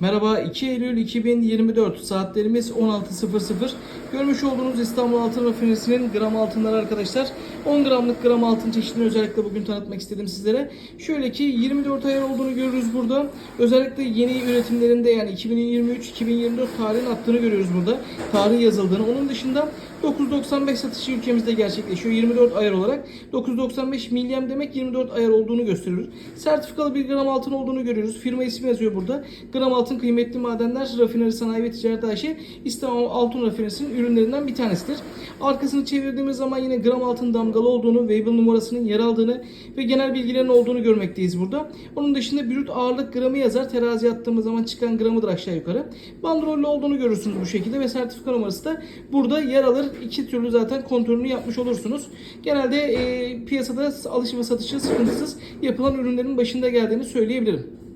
Merhaba 2 Eylül 2024 saatlerimiz 16.00. Görmüş olduğunuz İstanbul Altın Rafinerisi'nin gram altınları arkadaşlar. 10 gramlık gram altın çeşidini özellikle bugün tanıtmak istedim sizlere. Şöyle ki 24 ayar olduğunu görürüz burada. Özellikle yeni üretimlerinde yani 2023-2024 tarihin attığını görüyoruz burada. Tarih yazıldığını. Onun dışında 9.95 satışı ülkemizde gerçekleşiyor. 24 ayar olarak 9.95 milyem demek 24 ayar olduğunu gösteriyoruz. Sertifikalı bir gram altın olduğunu görüyoruz. Firma ismi yazıyor burada. Gram altın kıymetli madenler rafineri sanayi ve ticaret AŞ İstanbul Altın Rafinerisi'nin ürünlerinden bir tanesidir. Arkasını çevirdiğimiz zaman yine gram altın damgalı olduğunu, Weibull numarasının yer aldığını ve genel bilgilerin olduğunu görmekteyiz burada. Onun dışında brüt ağırlık gramı yazar. Teraziye attığımız zaman çıkan gramıdır aşağı yukarı. Bandrollü olduğunu görürsünüz bu şekilde ve sertifika numarası da burada yer alır. İki türlü zaten kontrolünü yapmış olursunuz. Genelde e, piyasada alış ve satışı sıkıntısız yapılan ürünlerin başında geldiğini söyleyebilirim.